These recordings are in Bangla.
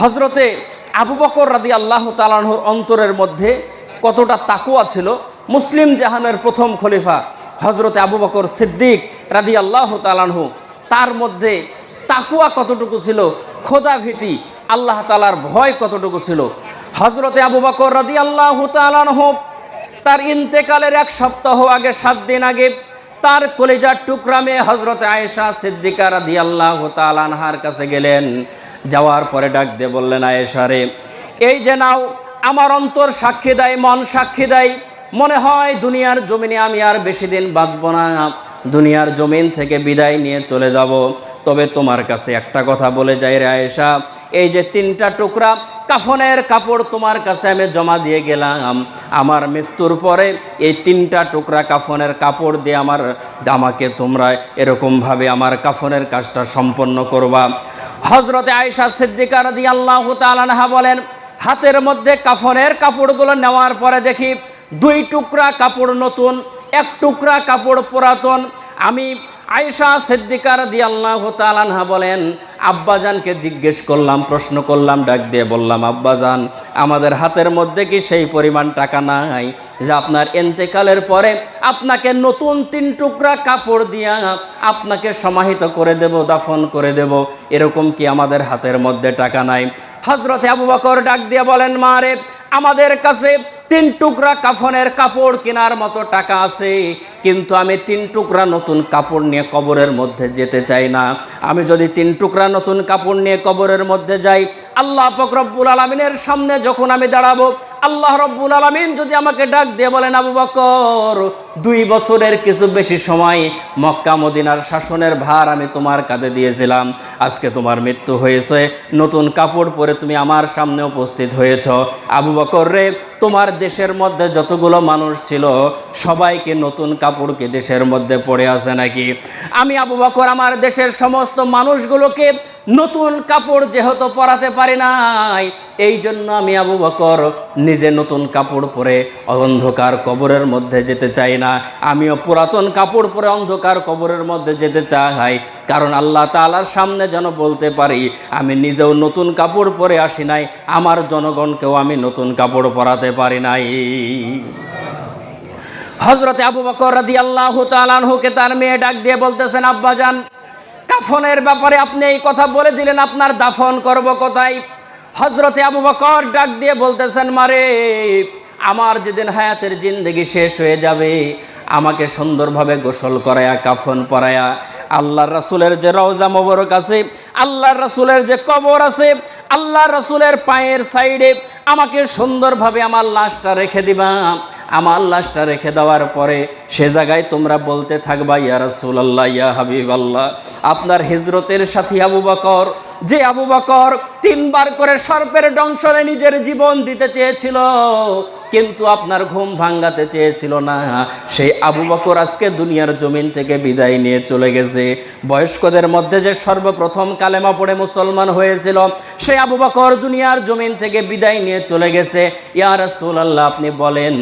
হজরতে আবু বকর রাদি আল্লাহ তালানহুর অন্তরের মধ্যে কতটা তাকুয়া ছিল। মুসলিম জাহানের প্রথম খলিফা হজরতে আবু বকর সিদ্দিক রাদি আল্লাহ তালানহু তার মধ্যে তাকুয়া কতটুকু ছিল, খোদা ভীতি, আল্লাহ তালার ভয় কতটুকু ছিল। হজরতে আবু বকর রাদি আল্লাহ তালানহু তার ইন্তেকালের এক সপ্তাহ আগে, সাত দিন আগে, তার কলিজার টুকরামে হজরত আয়েশা সিদ্দিকা রাদি আল্লাহ তালানহার কাছে গেলেন। যাওয়ার পরে ডাক দিয়ে বললেন, আয়েশা রে, এই যে নাও, আমার অন্তর সাক্ষী দেয়, মন সাক্ষী দেয়। মনে হয় দুনিয়ার জমিনে আমি আর বেশি দিন বাঁচব না। দুনিয়ার জমিন থেকে বিদায় নিয়ে চলে যাব। তবে তোমার কাছে একটা কথা বলে যাই রে আয়েশা, এই যে তিনটা টুকরা কাফনের কাপড় তোমার কাছে আমি জমা দিয়ে গেলাম। আমার মৃত্যুর পরে এই তিনটা টুকরা কাফনের কাপড় দিয়ে আমার, আমাকে তোমরা এরকমভাবে আমার কাফনের কাজটা সম্পন্ন করবা। হজরতে আয়েশা সিদ্দিকার দিয়ে আল্লাহ তালানহা বলেন, হাতের মধ্যে কাফনের কাপড়গুলো নেওয়ার পরে দেখি দুই টুকরা কাপড় নতুন, এক টুকরা কাপড় পুরাতন। আমি আয়েশা সিদ্দিকার দিয়ে আল্লাহ তালানহা বলেন আব্বাজানকে জিজ্ঞেস করলাম, প্রশ্ন করলাম, ডাক দিয়ে বললাম, আব্বাজান, আমাদের হাতের মধ্যে কি সেই পরিমাণ টাকা নাই যে আপনার এন্তেকালের পরে আপনাকে নতুন তিন টুকরা কাপড় দিয়া আপনাকে সমাহিত করে দেব, দাফন করে দেব? এরকম কি আমাদের হাতের মধ্যে টাকা নাই? হজরতে আবু বকর ডাক দিয়ে বলেন, মা রে, আমাদের কাছে তিন টুকরা কাফনের কাপড় কেনার মতো টাকা আছে, কিন্তু আমি তিন টুকরা নতুন কাপড় নিয়ে কবরের মধ্যে যেতে চাই না। আমি যদি তিন টুকরা নতুন কাপড় নিয়ে কবরের মধ্যে যাই, আল্লাহ ফকরব্বুল আলমিনের সামনে যখন আমি দাঁড়াবো, আল্লাহ রব্বুল আলমিন যদি আমাকে ডাক দিয়ে বলেন, আবু বকর, দুই বছরের কিছু বেশি সময় মক্কা মদিনার শাসনের ভার আমি তোমার কাঁধে দিয়েছিলাম। আজকে তোমার মৃত্যু হয়েছে। নতুন কাপড় পরে তুমি আমার সামনে উপস্থিত হয়েছ। আবু বকর রে তোমার দেশের মধ্যে যতগুলো মানুষ ছিল, সবাইকে নতুন কাপড়কে দেশের মধ্যে পড়ে আছে নাকি? আমি আবু বকর, আমার দেশের সমস্ত মানুষগুলোকে নতুন কাপড় যেহেতু পরাতে পারি নাই, এই জন্য আমি আবু বকর নিজে নতুন কাপড় পরে অন্ধকার কবরের মধ্যে যেতে চাই না। আমিও পুরাতন কাপড় পরে অন্ধকার কবরের মধ্যে যেতে চাই। কারণ আল্লাহ তালার সামনে যেন বলতে পারি, আমি নিজেও নতুন কাপড় পরে আসি নাই, আমার জনগণকেও আমি নতুন কাপড় পরাতে পারি নাই। হজরতে আবু বকর রাদি আল্লাহ তালানহুকে তার মেয়ে ডাক দিয়ে বলতেছেন আব্বাজান কাফনের ব্যাপারে আপনি এই কথা বলে দিলেন, আপনার দাফন করব কোথায়? হজরতে আবু বকর ডাক দিয়ে বলতেছেন, মারে, আমার যেদিন হায়াতের জিন্দগি শেষ হয়ে যাবে, আমাকে সুন্দরভাবে গোসল করায়া, কাফন পরায়া আল্লাহর রাসুলের যে রওজা মোবারক আছে, আল্লাহর রাসুলের যে কবর আছে আল্লাহ রাসুলের পায়ের সাইডে আমাকে সুন্দরভাবে আমার লাশটা রেখে দিবা। আমার লাশটা রেখে দেওয়ার পরে সে জায়গায় তোমরা বলতে থাকবা, ইয়া রাসুল আল্লাহ ইয়া হাবিব আল্লাহ আপনার হিজরতের সাথী আবু বকর, যে আবু বকর তিনবার করে সর্পের দংশনে নিজের জীবন দিতে চেয়েছিল, কিন্তু আপনার ঘুম ভাঙ্গাতে চেয়েছিল না। সেই আবু বকর আজকে দুনিয়ার জমিন থেকে বিদায় নিয়ে চলে গেছে। বয়স্কদের মধ্যে যে সর্বপ্রথম কালেমা পড়ে মুসলমান হয়েছিল সেই আবু বকর দুনিয়ার জমিন থেকে বিদায় নিয়ে চলে গেছে। ইয়া রাসূল আল্লাহ আপনি বলেন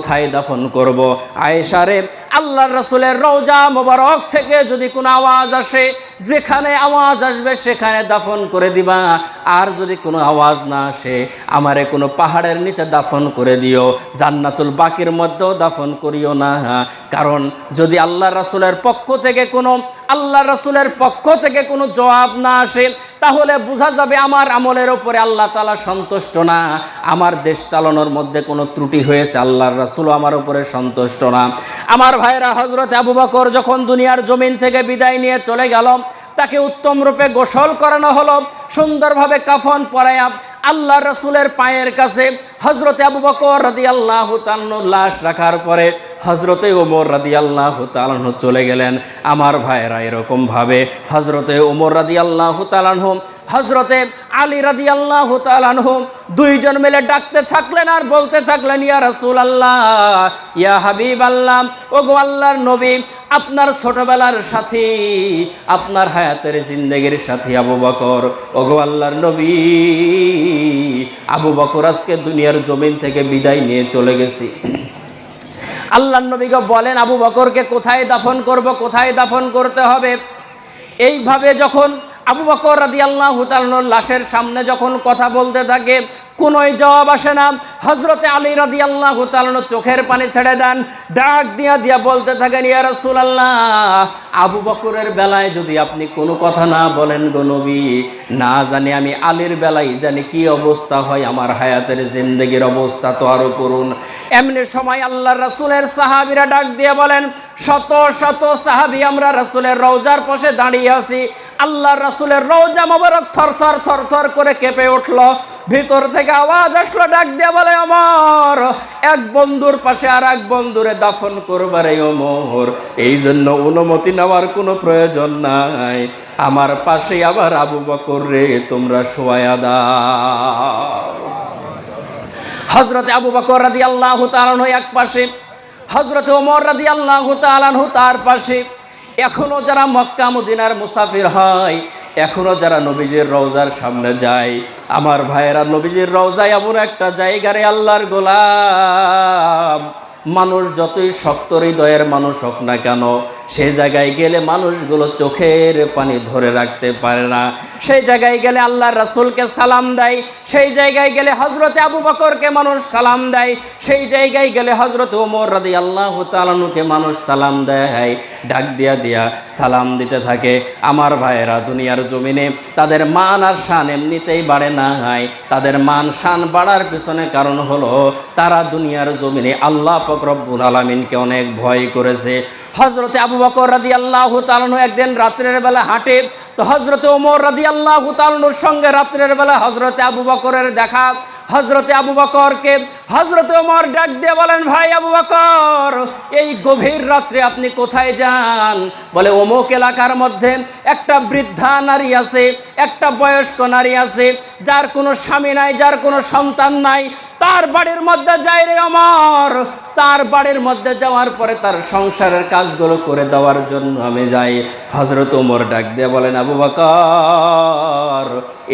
কোথায় দাফন করব? আয়েশারে আল্লাহর রসুলের রওজা মোবারক থেকে যদি কোনো আওয়াজ আসে, যেখানে আওয়াজ আসবে সেখানে দাফন করে দিবা। আর যদি কোনো আওয়াজ না আসে, আমারে কোনো পাহাড়ের নিচে দাফন করে দিও, জান্নাতুল বাকির মধ্যেও দাফন করিও না। কারণ যদি আল্লাহ রাসূলের পক্ষ থেকে কোনো, আল্লাহ রাসূলের পক্ষ থেকে কোনো জবাব না আসে, তাহলে বোঝা যাবে আমার আমলের ওপরে আল্লাহ তালা সন্তুষ্ট না। আমার দেশ চালানোর মধ্যে কোনো ত্রুটি হয়েছে, আল্লাহর রাসুলও আমার উপরে সন্তুষ্ট না। আমার ভাইরা হজরত আবু বকর যখন দুনিয়ার জমিন থেকে বিদায় নিয়ে চলে গেল, তাকে উত্তম রূপে গোসল করানো হলো। সুন্দরভাবে কাফন পরায়া আল্লাহ রসুলের পায়ের কাছে হজরতে আবু বকর রাদি আল্লাহ লাশ রাখার পরে হজরতে ওমর রাদি আল্লাহ তালাহ চলে গেলেন। আমার ভাইয়েরা এরকমভাবে হজরতে ওমর রাদি আল্লাহ তালাহ হজরতে আলী রাদি আল্লাহ তালানহু দুইজন মিলে ডাকতে থাকলেন আর বলতে থাকলেন, ইয়া রসুল আল্লাহ ইয়া হাবিব আল্লাহ ও গো আল্লাহর নবী আপনার ছোটবেলার সাথী, আপনার হায়াতের জিন্দগির সাথী আবু বকর। ওগো আল্লাহর নবী, আবু বকর আজকে দুনিয়ার জমিন থেকে বিদায় নিয়ে চলে গেছি। আল্লাহ নবীকে বলেন, আবু বকরকে কোথায় দাফন করব, কোথায় দাফন করতে হবে? এইভাবে যখন আবু বকর রাদি আল্লাহ লাশের সামনে যখন কথা বলতে থাকে, কোনোই জবাব আসে না। হজরতে আলী রাদি আল্লাহ চোখের পানি ছেড়ে দেন, ডাক দিয়া দিয়া বলতে থাকেন, ইয়া রাসূলুল্লাহ, আবু বকরের বেলায় যদি আপনি কোনো কথা না বলেন গো নবী, না জানি আমি আলীর বেলায় জানি কি অবস্থা হয়, আমার হায়াতের জিন্দগির অবস্থা তো আরও করুন। এমনি সময় আল্লাহ রাসূলের সাহাবীরা ডাক দিয়ে বলেন, শত শত সাহাবি আমরা রাসূলের রওজার পাশে দাঁড়িয়ে আছি। আল্লাহ রাসুলের রওজা মোবারক থর থর থর থর করে কেঁপে উঠল। ভিতর থেকে আওয়াজ আসলো, ডাক দিয়ে বলে আমার এক বন্ধুর পাশে আর এক বন্ধুরে দাফন করবারে ওমর। এই জন্য অনুমতি নেওয়ার কোনো প্রয়োজন নাই। আমার পাশে আবার আবু বকর রে, তোমরা শোয়া দাও। হজরতে আবু বকর রাদি আল্লাহ তালানহ এক পাশে হজরতে ওমর রাদি আল্লাহ তালানহ তার পাশে। এখনও যারা মক্কা মদিনার মুসাফির হয় এখনও যারা নবীজির রওজার সামনে যায়, আমার ভাইয়েরা নবীজির রওজায় এমন একটা জায়গারে আল্লাহর গোলাম। মানুষ যতই শক্ত হৃদয়ের মানুষ হোক না কেন সেই জায়গায় গেলে মানুষগুলো চোখের পানি ধরে রাখতে পারে না। সেই জায়গায় গেলে আল্লাহ রাসুলকে সালাম দেয়, সেই জায়গায় গেলে হজরতে আবু বকরকে মানুষ সালাম দেয়, সেই জায়গায় গেলে হজরত ওমর রাদি আল্লাহ তালানুকে মানুষ সালাম দেয়। ডাক দিয়া দিয়া সালাম দিতে থাকে। আমার ভাইয়েরা, দুনিয়ার জমিনে তাদের মান আর শান এমনিতেই বাড়ে না হয় তাদের মান শান বাড়ার পিছনে কারণ হলো, তারা দুনিয়ার জমিনে আল্লাহ ফকরব্বুল আলমিনকে অনেক ভয় করেছে। হজরতে আবু বকর রাদি আল্লাহ তালনু একদিন রাত্রের বেলা হাঁটে, তো হজরতে ওমর রাদি আল্লাহ তালনুর সঙ্গে রাত্রের বেলা হজরতে আবু বকরের দেখা। হজরতে আবু বকরকে হজরতে ওমর ডাক দিয়ে বলেন, ভাই আবু বকর, এই গভীর রাত্রে আপনি কোথায় যান? বলে, অমুক এলাকার মধ্যে একটা বৃদ্ধা নারী আছে, একটা বয়স্ক নারী আছে, যার কোনো স্বামী নাই, যার কোনো সন্তান নাই তার বাড়ির মধ্যে যাই রে আমার। তার বাড়ির মধ্যে যাওয়ার পরে তার সংসারের কাজগুলো করে দেওয়ার জন্য আমি যাই। হজরত ওমর ডাক দিয়ে বলেন, আবু বাকর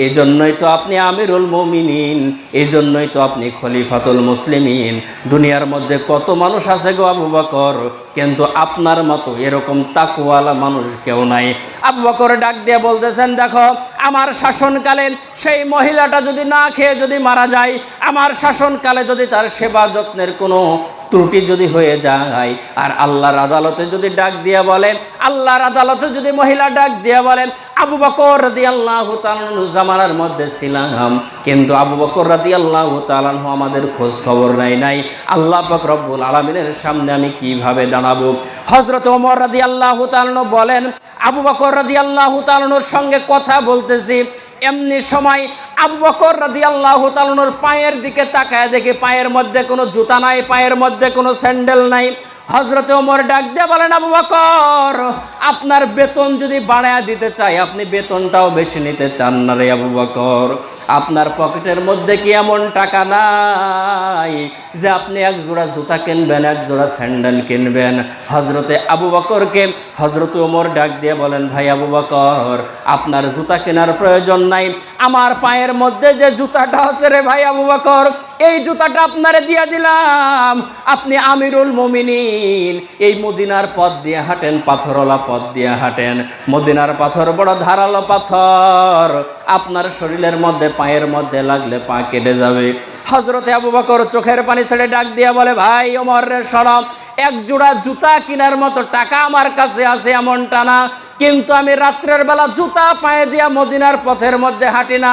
এই জন্যই তো আপনি আমিরুল মমিনিন এই জন্যই তো আপনি খলিফাতুল মুসলিমিন। দুনিয়ার মধ্যে কত মানুষ আছে গো আবু বকর? কিন্তু আপনার মতো এরকম তাকুয়ালা মানুষ কেউ নাই। আবু বকর ডাক দিয়ে বলতেছেন, দেখো, আমার শাসনকালে সেই মহিলাটা যদি না খেয়ে যদি মারা যায়, আমার শাসনকালে যদি তার সেবা যত্নের কোনো ত্রুটি যদি হয়ে যায় আর আল্লাহর আদালতে যদি ডাক দিয়া বলেন, আল্লাহর আদালতে যদি মহিলা ডাক দিয়া বলেন, আবু বকর রাদি আল্লাহ জামানার মধ্যে ছিলাম, কিন্তু আবু বকর রাদি আল্লাহ তালানহ আমাদের খোঁজ খবর নাই নাই। আল্লাহ পাক রব্বুল আলমিনের সামনে আমি কীভাবে দাঁড়াবো? হজরত ওমর রাদি আল্লাহ বলেন, আবু বকর রাদি আল্লাহ সঙ্গে কথা বলতেছি। এমনি সময় আবু বকর রাদি আল্লাহ পায়ের দিকে তাকায় দেখি পায়ের মধ্যে কোনো জুতা নাই, পায়ের মধ্যে কোনো স্যান্ডেল নাই। হজরতে ওমর ডাক দিয়ে বলেন, আবু বকর, আপনার বেতন যদি বাড়ায় দিতে চাই, আপনি বেতনটাও বেশি নিতে চান না রে আবু বকর। আপনার পকেটের মধ্যে কি এমন টাকা নাই যে আপনি এক জোড়া জুতা কিনবেন, এক জোড়া স্যান্ডেল কিনবেন? হজরতে আবু বকরকে হজরত ওমর ডাক দিয়ে বলেন, ভাই আবু বকর, আপনার জুতা কেনার প্রয়োজন নাই। আমার পায়ের মধ্যে যে জুতাটা আছে রে ভাই আবু বকর এই জুতাটা আপনারে দিয়ে দিলাম। আপনি আমিরুল মমিনিন, এই মদিনার পথ দিয়ে হাঁটেন, পাথরওয়ালা পথ দিয়ে হাঁটেন। মদিনার পাথর বড় ধারালো পাথর। আপনার শরীরের মধ্যে, পায়ের মধ্যে লাগলে পা কেটে যাবে। হজরতে আবু বকর চোখের পানি ছেড়ে ডাক দিয়ে বলে, ভাই ওমর রে সরব এক জোড়া জুতা কেনার মতো টাকা আমার কাছে আছে, এমনটা না। কিন্তু আমি রাত্রের বেলা জুতা পায়ে দিয়া মদিনার পথের মধ্যে হাঁটি না।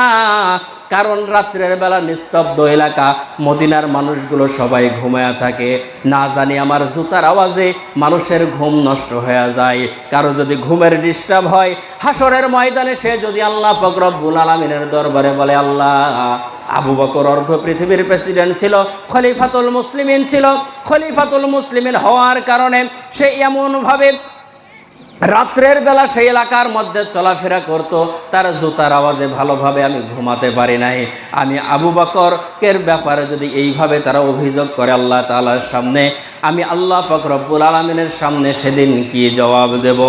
কারণ রাত্রের বেলা নিস্তব্ধ এলাকা, মদিনার মানুষগুলো সবাই ঘুমায়া থাকে। না জানি আমার জুতার আওয়াজে মানুষের ঘুম নষ্ট হয়ে যায়। কারও যদি ঘুমের ডিস্টার্ব হয় হাসরের ময়দানে সে যদি আল্লাহ ফকরবুল আলমিনের দরবারে বলে, আল্লাহ, আবু বকর অর্ধ পৃথিবীর প্রেসিডেন্ট ছিল, খলিফাতুল মুসলিমিন ছিল। খলিফাতুল মুসলিমিন হওয়ার কারণে সে এমনভাবে রাত্রের বেলা সেই এলাকার মধ্যে চলাফেরা করত, তার জুতার আওয়াজে ভালোভাবে আমি ঘুমাতে পারি নাই। আমি আবু বকরকের ব্যাপারে যদি এইভাবে তারা অভিযোগ করে আল্লাহ তালার সামনে, আমি আল্লাহ ফকরবুল আলমিনের সামনে সেদিন কি জবাব দেব?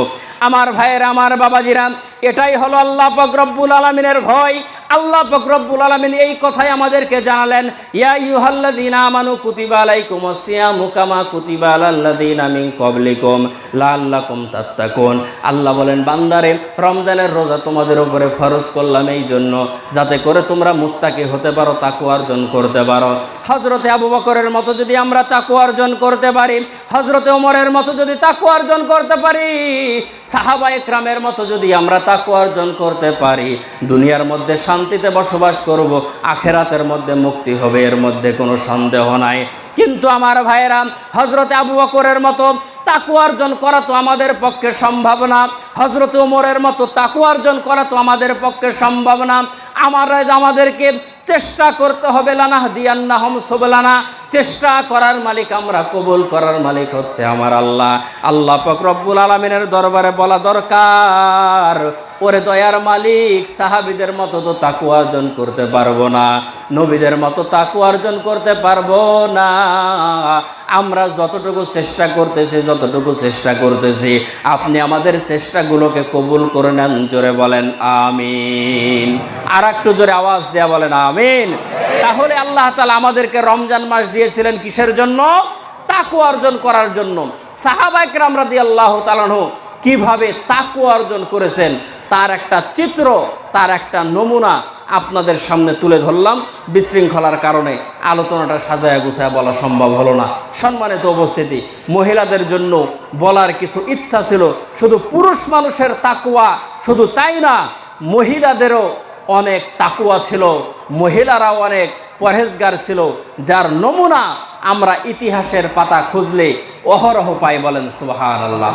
আমার ভাইয়ের, আমার বাবাজিরা এটাই হলো আল্লাহ ফকরব্বুল আলমিনের ভয়। আল্লাহ ফকরব্বুল আলমিন এই কথাই আমাদেরকে জানালেন, ইয়া ইউহাল্লাযীনা আমানু কুতিবা আলাইকুমুস সিয়ামু কামা কুতিবা আলাল্লাযীনা ক্বাবলিকুম লাআল্লাকুম তাত্তাকুন। আল্লাহ বলেন, বান্দারে, রমজানের রোজা তোমাদের উপরে ফরজ করলাম এই জন্য, যাতে করে তোমরা মুত্তাকি হতে পারো তাকু অর্জন করতে পারো। হজরতে আবু বকরের মতো যদি আমরা তাকু অর্জন করতে পারি হজরতে ওমরের মতো যদি তাকু অর্জন করতে পারি সাহাবা একরামের মতো যদি আমরা তাকু অর্জন করতে পারি। দুনিয়ার মধ্যে শান্তিতে বসবাস করব, আখেরাতের মধ্যে মুক্তি হবে, এর মধ্যে কোনো সন্দেহ নাই। কিন্তু আমার ভাইয়েরা হজরতে আবু বকরের মতো তাকু অর্জন করা তো আমাদের পক্ষে সম্ভব না। হজরত উমরের মতো তাকু অর্জন করা তো আমাদের পক্ষে সম্ভব না। আমার আমাদেরকে চেষ্টা করতে হবে লানা, দিয়ান্না হম সোবলানা। চেষ্টা করার মালিক আমরা, কবুল করার মালিক হচ্ছে আমার আল্লাহ। আল্লাহ ফকরব্বুল আলমিনের দরবারে বলা দরকার। ওরে দয়ার মালিক, সাহাবিদের মতো তো তাকু অর্জন করতে পারব না। নবীদের মতো তাকু অর্জন করতে পারব না। আমরা যতটুকু চেষ্টা করতেছি, যতটুকু চেষ্টা করতেছি, আপনি আমাদের চেষ্টাগুলোকে কবুল করে নেন, জোরে বলেন, আমিন। আর একটু জোরে আওয়াজ দেয়া বলেন, আমিন। তাহলে আল্লাহ তালা আমাদেরকে রমজান মাস দিয়েছিলেন কিসের জন্য? তাকু অর্জন করার জন্য। সাহাবাইকরাম রাদি আল্লাহ তালানহ কীভাবে তাকু অর্জন করেছেন? তার একটা চিত্র, তার একটা নমুনা আপনাদের সামনে তুলে ধরলাম। বিশৃঙ্খলার কারণে আলোচনাটা সাজায়া গুছায়া বলা সম্ভব হলো না। সম্মানিত উপস্থিতি, মহিলাদের জন্য বলার কিছু ইচ্ছা ছিল, শুধু পুরুষ মানুষের তাকুয়া, শুধু তাই না, মহিলাদেরও অনেক তাকুয়া ছিল, মহিলারাও অনেক পরহেজগার ছিল, যার নমুনা আমরা ইতিহাসের পাতা খুঁজলে অহরহ পাই বলেন সুবাহ আল্লাহ